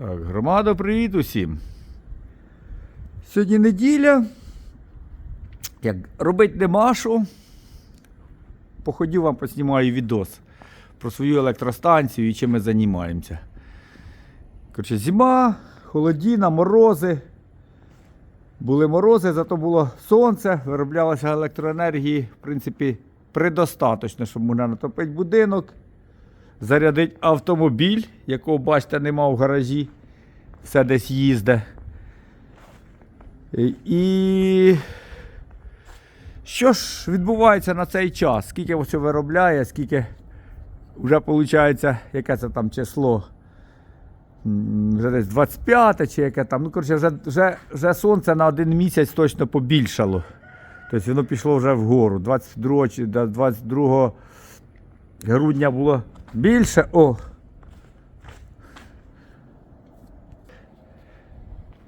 Так, громада, привіт усім. Сьогодні неділя. Як робить нема. Походів вам поснімаю відос про свою електростанцію і чим ми займаємося. Коротше, зима, холодіна, морози. Були морози, зато було сонце, вироблялося електроенергії, в принципі, предостаточно, щоб можна натопити будинок, зарядити автомобіль, якого, бачите, нема в гаражі, все десь їзде. І що ж відбувається на цей час? Скільки ось виробляє, скільки вже виходить, яке це там число? Вже десь 25 чи яке там. Ну, коротше, вже, вже, вже сонце на один місяць точно побільшало. Тобто воно пішло вже вгору. 22, чи 22 грудня було більше. О!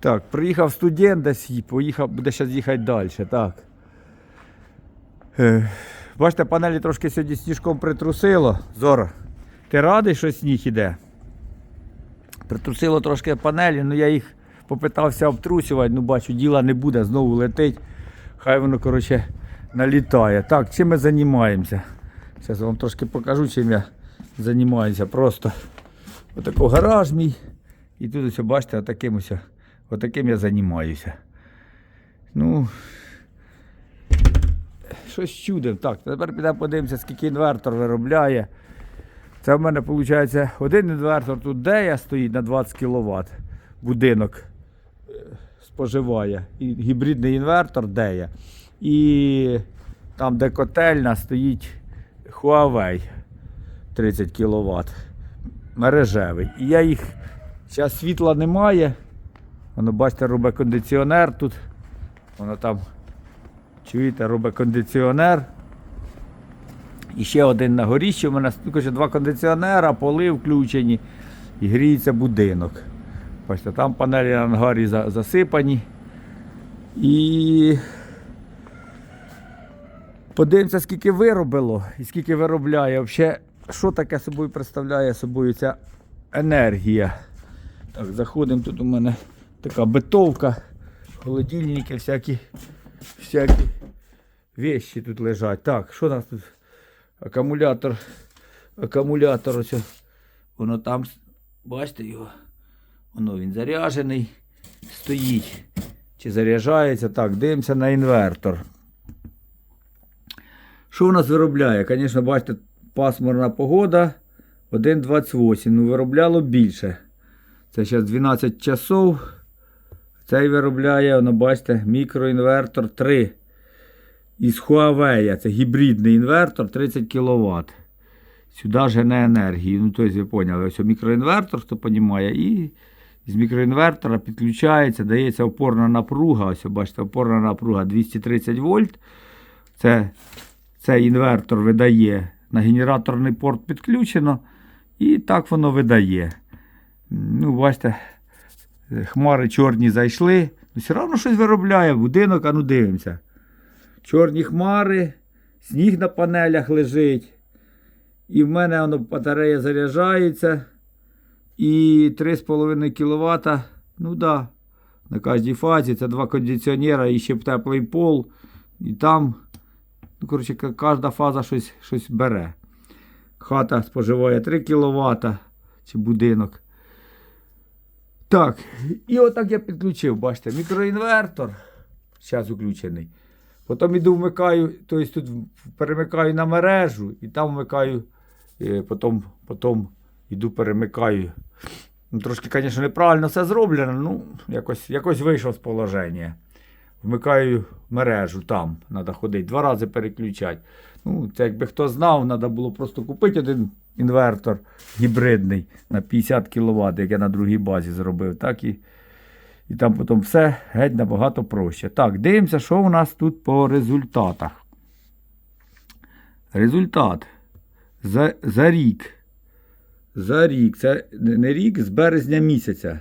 Так, приїхав студент десь, поїхав, буде зараз їхати далі. Так. Е, бачите, панелі трошки сьогодні сніжком притрусило. Зора, ти радий, що сніг іде? Притрусило трошки панелі, ну я їх попитався обтрусювати, ну бачу, діла не буде, знову летить. Хай воно, коротше, налітає. Так, чим ми займаємося? Зараз вам трошки покажу, чим я займаюся. Просто отако гараж мій. І тут ось, бачите, отаким ось, отаким я займаюся. Ну, щось чудом. Так, тепер підемо подивимося, скільки інвертор виробляє. Це в мене виходить один інвертор тут Дея стоїть на 20 кВт. Будинок е, споживає. І гібридний інвертор Дея. І там, де котельня, стоїть Huawei 30 кВт. Мережевий. Я їх. Зараз світла немає. Воно, бачите, робить кондиціонер тут. Воно там, чуєте, робить кондиціонер. І ще один на горіщі. У мене ну, коротше, два кондиціонера, поли включені і гріється будинок. Бачите, там панелі на ангарі засипані. І подивимося, скільки виробило і скільки виробляє. Взагалі, що таке собою представляє собою ця енергія. Так, заходимо, тут у мене така битовка, холодильники, всякі, всякі вещі тут лежать. Так, що у нас тут? Акумулятор. Акумулятор ось. Воно там, бачите його? Воно він заряджений. Стоїть. Чи заряджається? Так, дивимося на інвертор. Що у нас виробляє? Звісно, бачите, пасмурна погода 1,28. Ну, виробляло більше. Це зараз 12 часов. Цей виробляє, воно, бачите, мікроінвертор 3 із Huawei. Це гібридний інвертор 30 кВт. Сюди жене енергію. Ну, тобто, ви поняли, ось мікроінвертор, хто розуміє, і з мікроінвертора підключається, дається опорна напруга. Ось, бачите, опорна напруга 230 вольт. Це, цей інвертор видає на генераторний порт підключено. І так воно видає. Ну, бачите, хмари чорні зайшли. Ну, все одно щось виробляє будинок, а ну дивимося. Чорні хмари, сніг на панелях лежить. І в мене воно батарея заряджається. І 3,5 кВт. Ну да, на кожній фазі. Це два кондиціонера і ще теплий пол. І там, ну, коротше, кожна фаза щось, щось бере. Хата споживає 3 кВт чи будинок. Так, і отак я підключив, бачите, мікроінвертор. Зараз включений. Потім іду вмикаю, тобто тут перемикаю на мережу і там вмикаю, е, потім, потім іду перемикаю. Ну, трошки, звісно, неправильно все зроблено, ну, якось, якось вийшов з положення. Вмикаю мережу, там треба ходити, два рази переключати. Ну, це якби хто знав, треба було просто купити один інвертор гібридний на 50 кВт, як я на другій базі зробив. Так і і там потім все геть набагато проще. Так, дивимося, що у нас тут по результатах. Результат за, за рік. За рік. Це не рік, з березня місяця.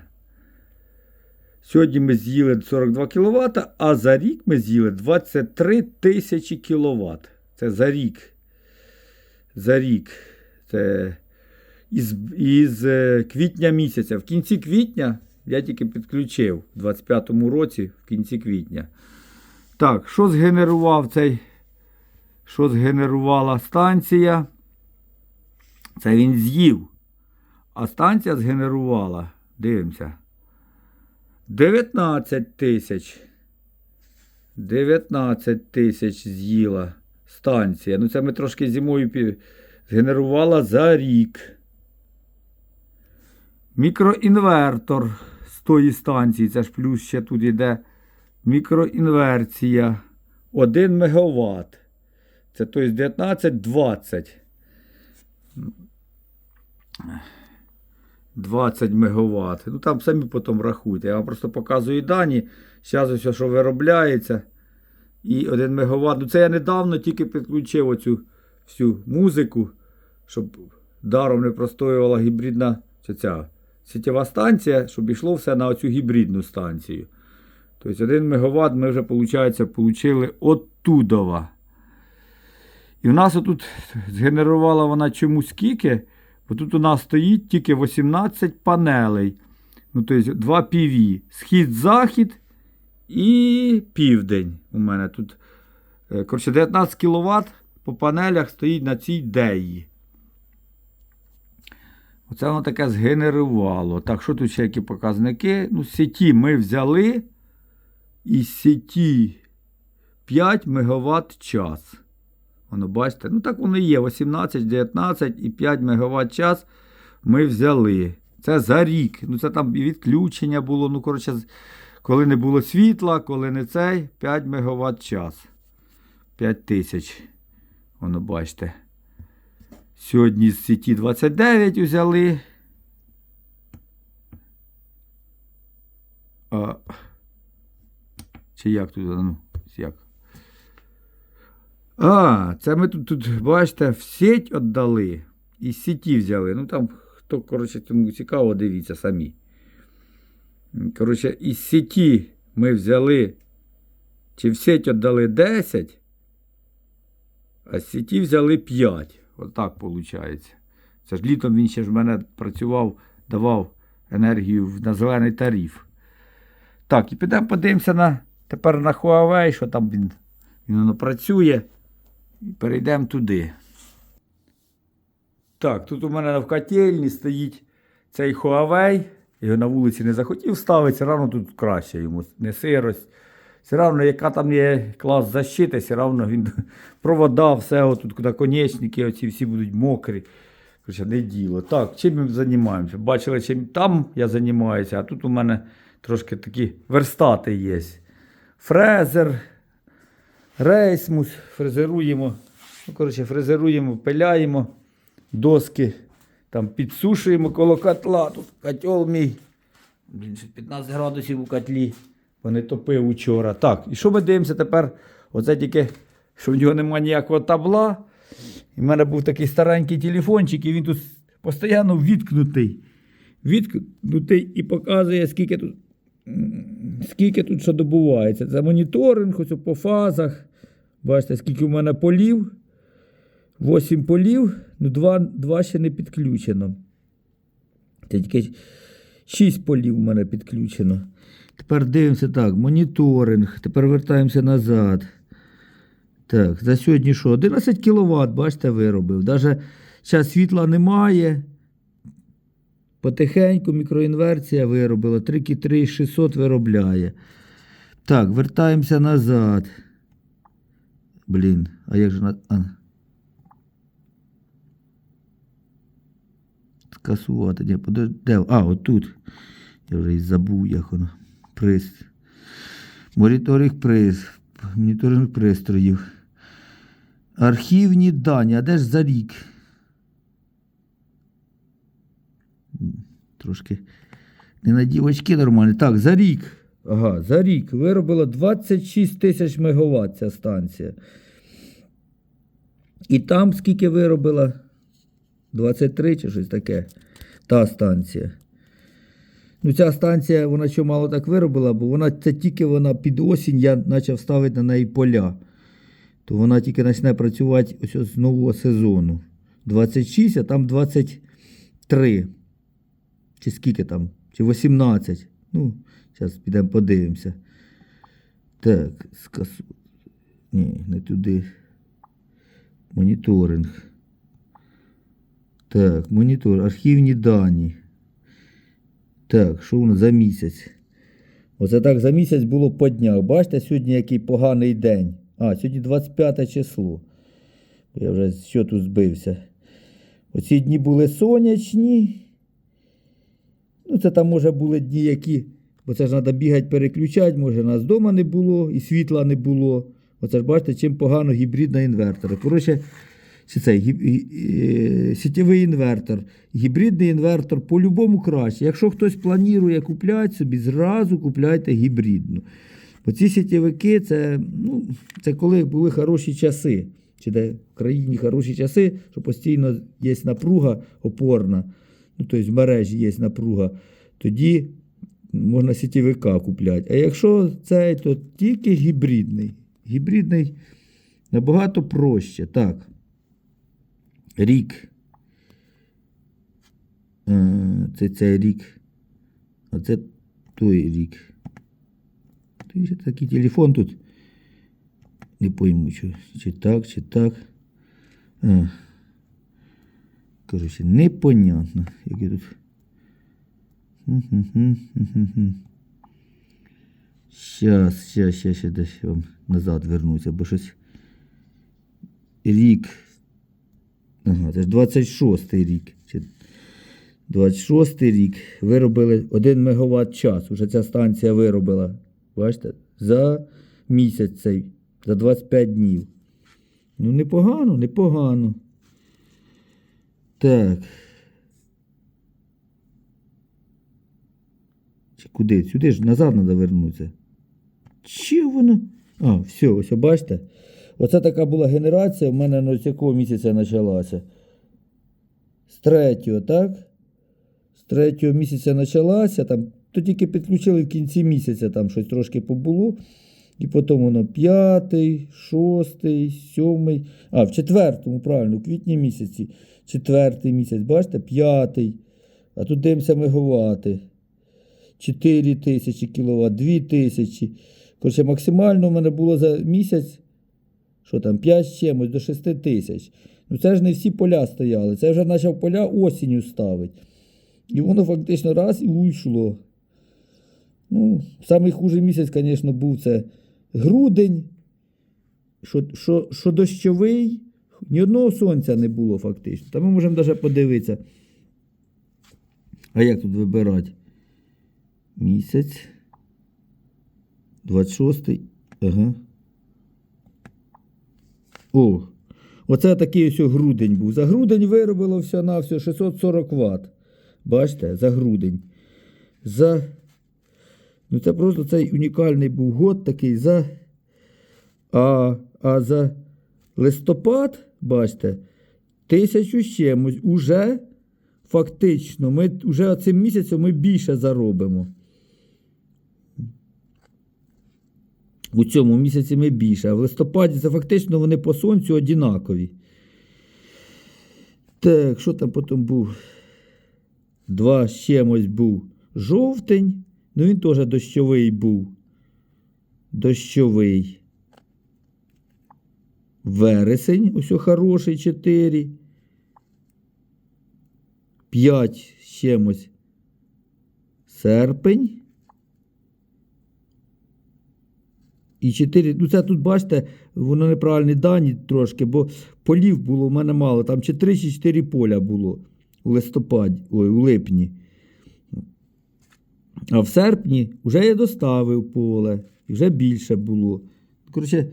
Сьогодні ми з'їли 42 кВт, а за рік ми з'їли 23 тисячі кВт. Це за рік. За рік. Це із, із е, квітня місяця. В кінці квітня я тільки підключив у 25-му році, в кінці квітня. Так, що згенерував цей? Що згенерувала станція? Це він з'їв. А станція згенерувала. Дивимося. 19 тисяч. 19 тисяч з'їла станція. Ну, це ми трошки зимою згенерувала за рік. Мікроінвертор з тої станції, це ж плюс ще тут йде мікроінверсія 1 МВт. Це тобто 19-20. 20 МВт. Ну там самі потім рахуйте. Я вам просто показую дані. Зараз ось що виробляється. І 1 МВт. Ну це я недавно тільки підключив оцю всю музику, щоб даром не простоювала гібридна ця, ця сітєва станція, щоб йшло все на оцю гібридну станцію. Тобто 1 МВт ми вже, виходить, отримали оттудова. І в нас отут згенерувала вона чомусь скільки, тут у нас стоїть тільки 18 панелей. Ну, тобто 2 PV. Схід-захід і південь. У мене тут. е, Коротше, 19 кВт по панелях стоїть на цій деї. Оце воно таке згенерувало. Так, що тут ще які показники? Ну, з сіті ми взяли із сіті 5 МВт час. Воно бачите, ну так воно і є. 18, 19 і 5 МВт час ми взяли. Це за рік. Ну це там і відключення було. Ну, коротше, коли не було світла, коли не цей, 5 МВт час. 5 тисяч. Воно бачите. Сьогодні з сіті 29 взяли. А, чи як тут? Ну, як? А, це ми тут, тут, бачите, в сеть віддали. І сіті взяли. Ну там, хто, коротше, тому цікаво, дивіться самі. Коротше, із сіті ми взяли, чи в сеть віддали 10, а з сіті взяли 5. Отак виходить. Це ж літом він ще ж в мене працював, давав енергію на зелений тариф. Так, і підемо подивимося на, тепер на Huawei, що там він, він воно працює. Перейдемо туди. Так, тут у мене в котельні стоїть цей Huawei. Його на вулиці не захотів ставити, все одно тут краще йому не сирость. Все одно, яка там є клас защити, все одно він провода, все отут наконечники, оці всі будуть мокрі. Короче, не діло. Так, чим ми займаємося? Бачили, чим там я займаюся, а тут у мене трошки такі верстати є. Фрезер, рейсмус, фрезеруємо. Ну, коротше, фрезеруємо, пиляємо доски, там підсушуємо коло котла. Тут котел мій. Блін, 15 градусів у котлі, бо не топив учора. Так, і що ми дивимося тепер? Оце тільки, що в нього немає ніякого табла. І в мене був такий старенький телефончик, і він тут постійно відкнутий. Відкнутий і показує, скільки тут, скільки тут що добувається. Це моніторинг, ось по фазах. Бачите, скільки в мене полів. 8 полів, ну 2, 2 ще не підключено. Це тільки 6 полів у мене підключено. Тепер дивимося так, моніторинг. Тепер вертаємося назад. Так, за сьогодні що? 11 кВт, бачите, виробив. Даже зараз світла немає. Потихеньку мікроінверсія виробила. 3,3600 виробляє. Так, вертаємося назад. Блін, а як же на. А. Скасувати. Ні, подож- де? А, отут. Я вже і забув, як воно. Приз. Моніторинг приз. Моніторинг пристроїв. Архівні дані. А де ж за рік? Трошки. Не на дівочки нормально. Так, за рік. Ага, за рік виробила 26 тисяч мегаватт ця станція. І там скільки виробила? 23 чи щось таке. Та станція. Ну, ця станція, вона що мало так виробила, бо вона це тільки вона під осінь, я почав ставити на неї поля. То вона тільки почне працювати ось з нового сезону. 26, а там 20, 3. Чи скільки там? Чи 18. Ну, зараз підемо подивимося. Так, скасу. Ні, не туди. Моніторинг. Так, монітор, архівні дані. Так, що у нас за місяць? Оце так за місяць було по днях. Бачите, сьогодні який поганий день. А, сьогодні 25 число. Я вже з счету збився. Оці дні були сонячні. Ну, це там, може, були дні, які. Бо це ж треба бігати, переключати, може, нас вдома не було і світла не було. Оце ж бачите, чим погано гібридний інвертор. Коротше, чи гіб- е, сітєвий інвертор, гібридний інвертор по-любому краще. Якщо хтось планує купляти собі, зразу купляйте гібридну. Бо ці сітєвики це, ну, це коли були хороші часи. Чи де в країні хороші часи, що постійно є напруга опорна, ну, тобто в мережі є напруга, тоді можна сітєвика купляти. А якщо цей, то тільки гібридний. Гібридний набагато проще. Так. Рік. Е, Це цей рік. А це той рік. Же такий телефон тут. Не пойму, що, чи так, чи так. А. Коротше, непонятно, які тут. Щас, щас, щас, щас десь вам назад вернуся, бо щось. Рік. Ага, це ж 26-й рік. 26-й рік виробили 1 МВт час. Уже ця станція виробила. Бачите? За місяць цей, за 25 днів. Ну, непогано, непогано. Так. Чи куди? Сюди ж назад треба вернутися. Чи воно? А, все, ось бачите? Оце така була генерація, в мене ну, з якого місяця почалася? З третього, так? З третього місяця почалася, там, то тільки підключили в кінці місяця, там щось трошки побуло. І потім воно п'ятий, шостий, сьомий. А, в четвертому, правильно, у квітні місяці. Четвертий місяць, бачите, п'ятий. А тут дивимося мегавати. 4 тисячі кВт, 2 тисячі. Коротше, максимально в мене було за місяць, що там, 5 з чимось до 6 тисяч. Ну це ж не всі поля стояли. Це вже почав поля осінню ставити. І воно фактично раз і уйшло. Ну, самий місяць, звісно, був це грудень. Що, що, що дощовий, ні одного сонця не було фактично. Та ми можемо навіть подивитися. А як тут вибирати? Місяць. 26. Ага. О, оце такий ось грудень був. За грудень виробило все на все 640 Вт. Бачите, за грудень. За. Ну це просто цей унікальний був год такий за. А, а за листопад, бачите, тисячу чимось. Уже фактично, ми вже цим місяцем ми більше заробимо. У цьому місяці ми більше, а в листопаді це фактично вони по сонцю однакові. Так, що там потім був? Два чимось був жовтень. Ну він теж дощовий був. Дощовий. Вересень, ось хороший 4. 5 з чимось. Серпень. І 4, ну це тут, бачите, воно неправильні дані трошки, бо полів було в мене мало. Там чи 3 чи 4 поля було у листопаді, ой, у липні. А в серпні вже я доставив поле, і вже більше було. Коротше,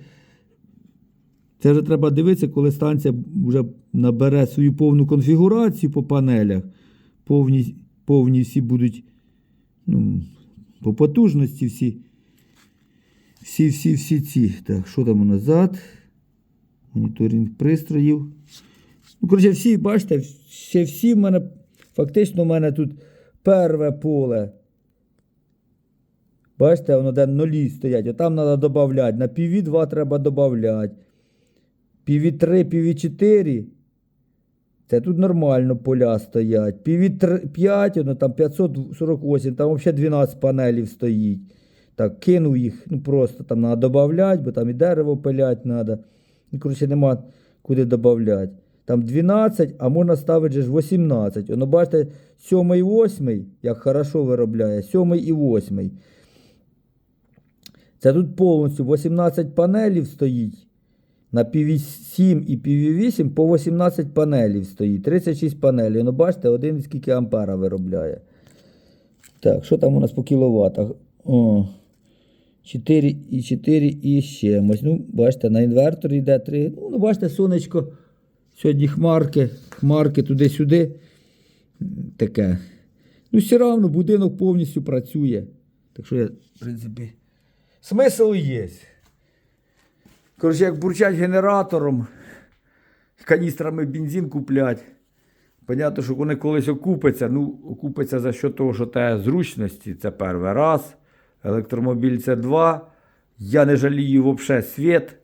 це вже треба дивитися, коли станція вже набере свою повну конфігурацію по панелях. Повні, повні всі будуть ну, по потужності всі. Всі, всі, всі ці. Так, що там назад? Моніторинг пристроїв. Ну, коротше, всі, бачите, ще всі в мене, фактично, в мене тут перве поле. Бачите, воно де нулі стоять, там треба додати. На піві 2 треба додати. Піві 3, піві 4. Це тут нормально поля стоять. Піві 5, воно там 548, там взагалі 12 панелів стоїть. Так, кинув їх, ну просто там треба додати, бо там і дерево пилять треба. Ну, коротше, нема куди додати. Там 12, а можна ставити ж 18. Воно бачите, 7 і 8, як хорошо виробляє, 7 і 8. Це тут повністю 18 панелів стоїть. На PV7 і PV8 по 18 панелів стоїть. 36 панелей. Ну, бачите, один скільки ампера виробляє. Так, що там у нас по кіловатах? О, 4 і 4 і чимось. Ну, бачите, на інверторі йде 3. Ну, ну, бачите, сонечко. Сьогодні хмарки, хмарки туди-сюди. Таке. Ну, все одно будинок повністю працює. Так що я, в принципі, смисл є. Коротше, як бурчать генератором, каністрами бензин куплять. Понятно, що вони колись окупиться. Ну, окупиться за що того, що те зручності, це перший раз. Електромобіль це два. Я не жалію взагалі світ.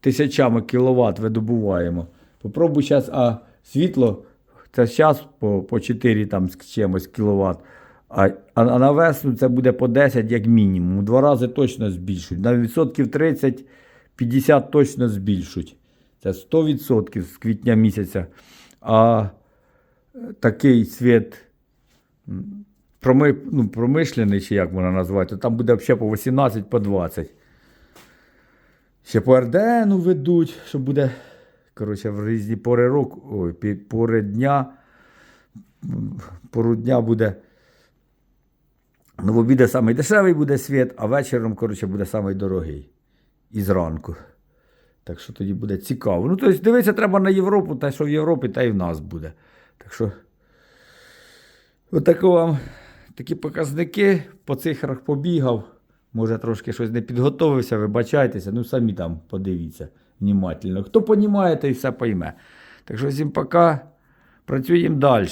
Тисячами кіловат видобуваємо. Попробуй зараз, а світло це зараз по, по 4 там, з чимось кіловат. А, а, на весну це буде по 10 як мінімум. У Два рази точно збільшують. На відсотків 30 50 точно збільшують. Це 100% з квітня місяця. А е, такий світ ну, промишлений, чи як можна назвати, то там буде взагалі по 18, по 20. Ще по РДНу ведуть, що буде коротше, в різні пори року, ой, пори дня. Пору дня буде. Ну, в обіди самий дешевий буде світ, а вечором, коротше, буде самий дорогий. І зранку. Так що тоді буде цікаво. Ну, тобто, дивитися треба на Європу, те, що в Європі, та й в нас буде. Так що, отако вам такі показники по цифрах побігав. Може, трошки щось не підготовився, вибачайтеся, ну самі там подивіться внимательно. Хто понімає, той все пойме. Так що всім пока. Працюємо далі.